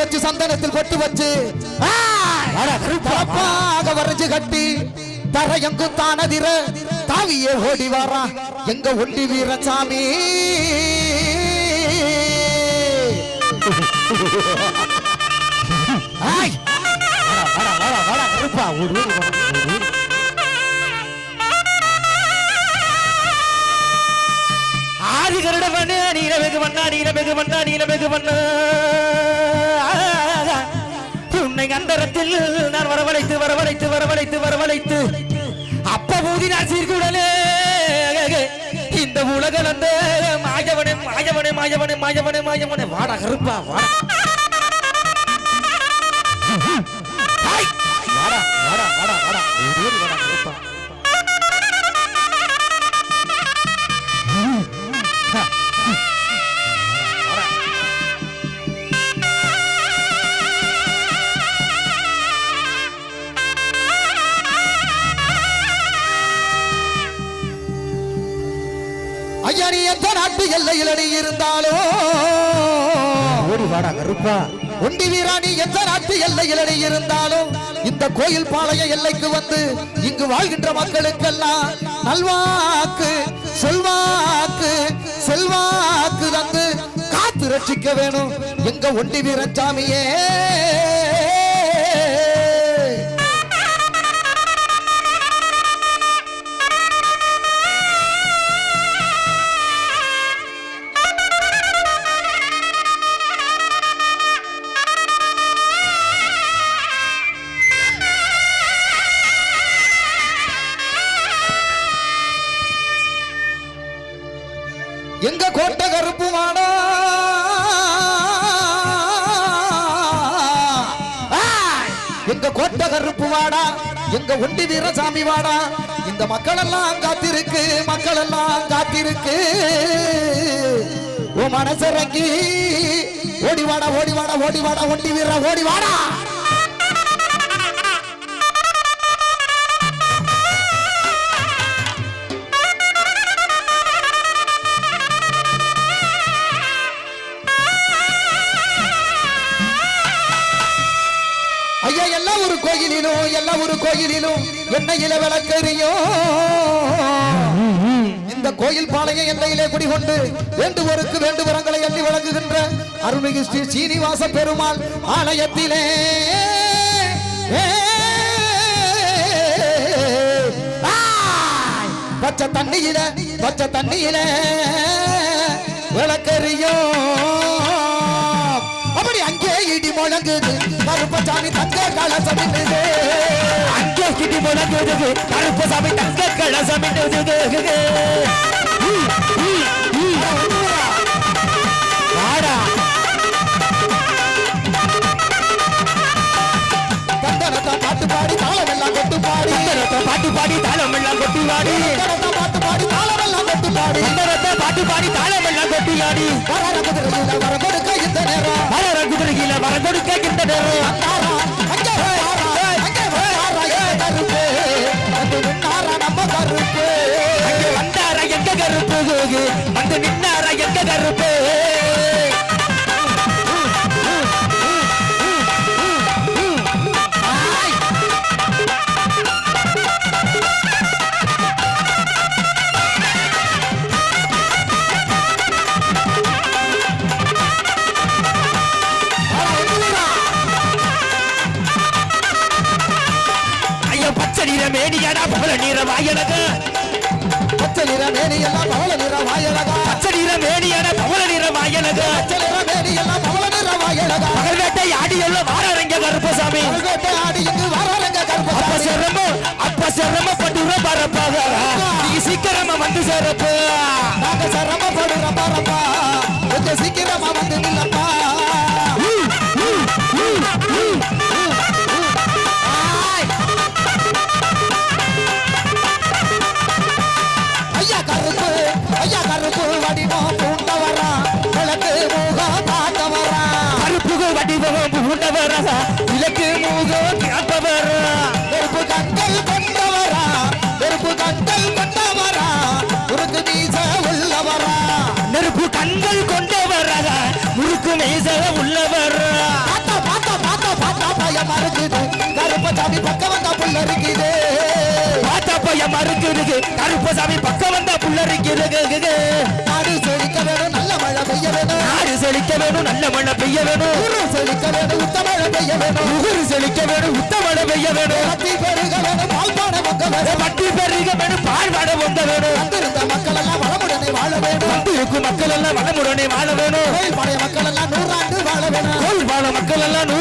வச்சு சந்தனத்தில் பொட்டு வச்சு. தலப்பாக வரைஞ்சு கட்டி தரையங்கும் தானதிர தாவியே ஓடி வாரா எங்க ஒண்டி வீரசாமி. ஆதி கருட பண்ணு நீலமெகு வண்ணா நீலமெகு வண்ணா நீலமெகு வண்ணா உன்னை நான் வரவழைத்து வரவழைத்து வரவழைத்து வரவழைத்து அப்ப ஊதி நான் சீர்குடலே இந்த உலக அந்த மாயவனே மாயவனே மாயவனே மாயவனே மாயவனே. வாடா கருப்பா வாடா. வாடா, வாடா, வாடா, வாடா, ஐயா நீ எந்த நாட்டு எல்லையில் நீ இருந்தாலும் ஓடி வாடா கருப்பா. ஒண்டி வீரா நீ எந்த நாட்டு எல்லையில் நீ இருந்தாலும் இந்த கோயில் பாளைய எல்லைக்கு வந்து இங்கு வாழ்கின்ற மக்களுக்கெல்லாம் நல்வாக்கு செல்வாக்கு செல்வாக்கு தந்து காத்து ரட்சிக்க வேணும் எங்க ஒண்டி வீரன் சாமியே எங்க கோட்டை கருப்பு வாடா எங்க கோட்டை கருப்பு வாடா எங்க ஒண்டி வீரசாமி வாடா இந்த மக்கள் எல்லாம் காத்திருக்கு மக்கள் எல்லாம் காத்திருக்கு. ஓ மனசிறங்கி ஓடி வாடா ஓடி வாடா ஓடி வாடா ஒண்டி வீர ஓடிவாடா வாடா எல்லா ஒரு கோயிலிலும் எல்லா ஒரு கோயிலிலும் எண்ணெயில விளக்கறியும் இந்த கோயில் பாளைய எல்லையிலே குடிகொண்டு வேண்டுவோருக்கு வேண்டுவரங்களை எண்ணி வழங்குகின்ற அருள்மிகு ஸ்ரீ சீனிவாச பெருமாள் ஆலயத்திலே. பச்சை தண்ணியில பச்சை தண்ணியில விளக்கறியும் இடி முழங்குது. கருப்பசாமி தங்க கலசம் நின்னுது. அங்கே கிட்டி முழங்குது. கருப்பு சாமி தங்க கலசம் வாடா. தந்தனத்தை பாட்டு பாடி தாளம் எல்லாம் கொட்டு பாடி. சுந்தரத்தை பாட்டு பாடி தாளம் எல்லாம் கொட்டி வாடி தந்தனத்தை பாட்டு பாடி தாளம் எல்லாம் கொட்டு பாடி. சுந்தரத்தை பாட்டு பாடி தாளம் எல்லாம் கொட்டி குதிரையில வர கொடுக்க இந்த நேரம். வளர குதிரையில நம்ம கருப்பு எங்க கருப்பு வந்து நின்ன நீர மேனியாடா பவள நீர வாயனக பச்சை நிற பவள நிற வாயழகா பச்சை நீர மேனியாடா பவள நீர வாயனக பச்சை நிற மேனி எல்லாம் பவள நிற வாயழகா பகல் வேட்டை ஆடி எல்லாம் வாரங்க கருப்பசாமி. பல்வேட்டை ஆடி இங்கு வராருங்க அப்ப கருப்பசாமி சிரமம் அப்ப சிரமப்பட்டு பரப்பாக நீ சீக்கிரமா வந்து சேரப்பு. மீச உள்ளவரா. பார்த்தா பார்த்தா பார்த்தா பார்த்தா பயமா இருக்குது கருப்பசாமி பக்கம் வந்தா புள்ள இருக்குது பாத்தா மறுக்குது. கருப்பசாமி பக்கம் வந்தா புள்ள இருக்குது நாடு செழிக்க வேணும் நல்ல மழை பெய்ய வேணும். நாடு செழிக்க வேணும் நல்ல மழை பெய்ய வேணும். ஊரு செழிக்க வேணும் உத்த மழை பெய்ய வேணும். உகுரு செழிக்க வேணும் உத்த மழை பெய்ய வேணும். பத்தி பெருக வேணும் பால் பானை பொங்க வேணும் பட்டி பெருக வேணும் பாழ்வாட வந்த வேணும். வந்திருந்த மக்கள் எல்லாம் வளமுடனே வாழ வேணும். வந்திருக்கும் மக்கள் எல்லாம் வளமுடனே வாழ வேணும். வாழ